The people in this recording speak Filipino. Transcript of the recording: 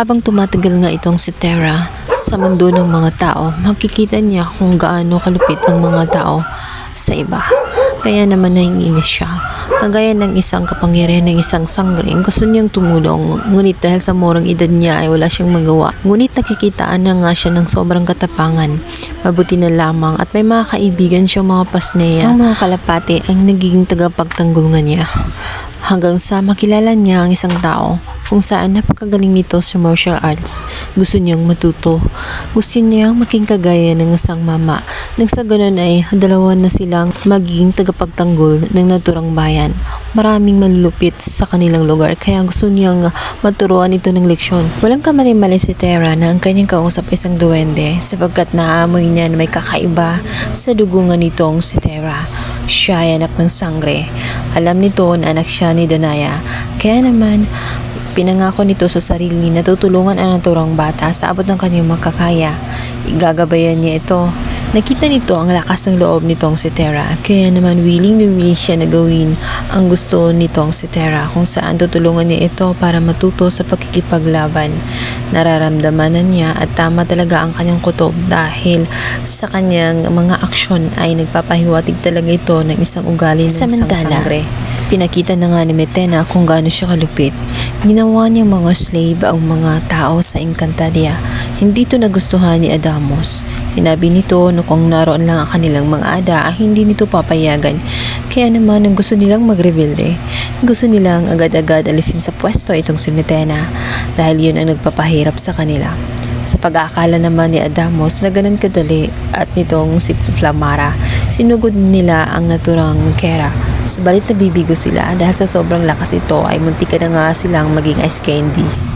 Habang tumatagal nga itong si Terra sa mundo ng mga tao, makikita niya kung gaano kalupit ang mga tao sa iba. Kaya naman naiinis siya. Kagaya ng isang kapangyarihan ng isang sanggring, gusto niyang tumulong. Ngunit dahil sa murang edad niya ay wala siyang magawa. Ngunit nakikitaan na nga siya ng sobrang katapangan. Mabuti na lamang at may mga kaibigan siyang mga pasneya. Ang mga kalapati ang nagiging tagapagtanggol nga niya. Hanggang sa makilala niya ang isang tao kung saan napakagaling nito sa martial arts. Gusto niyang matuto. Gusto niyang maging kagaya ng isang mama. Nang sa ganun ay dalawa na silang magiging tagapagtanggol ng naturang bayan. Maraming malulupit sa kanilang lugar kaya gusto niyang maturuan ito ng leksyon. Walang kamali-mali si Terra na ang kanyang kausap ay isang duwende sapagkat naamoy niya na may kakaiba sa dugungan nitong si Terra. Siya ay anak ng sangre. Alam nito na anak siya ni Danaya. Kaya naman, Pinangako nito sa sarili na tutulungan ang naturang bata sa abot ng kanyang makakaya. Igagabayan niya ito. Nakita nito ang lakas ng loob nitong si Terra, kaya naman willing na willing siya na gawin ang gusto nitong si Terra kung saan tutulungan niya ito para matuto sa pakikipaglaban. Nararamdaman na niya at tama talaga ang kanyang kutob dahil sa kanyang mga aksyon ay nagpapahiwatig talaga ito ng isang ugali ng isang Samantala, sangre. Pinakita na nga ni Metena kung gaano siya kalupit. Ginawa niyang mga slave ang mga tao sa Encantadia. Hindi ito nagustuhan ni Adamos. Sinabi nito na kung naroon lang ang kanilang mga ada, ay hindi nito papayagan. Kaya naman ang gusto nilang magrebelde. Gusto nilang agad-agad alisin sa pwesto itong si Metena dahil yun ang nagpapahirap sa kanila. Sa pag-aakala naman ni Adamos na ganun kadali at nitong si Flamara, sinugod nila ang naturang Kera. Subalit nabibigo sila dahil sa sobrang lakas ito ay muntik na nga silang maging ice candy.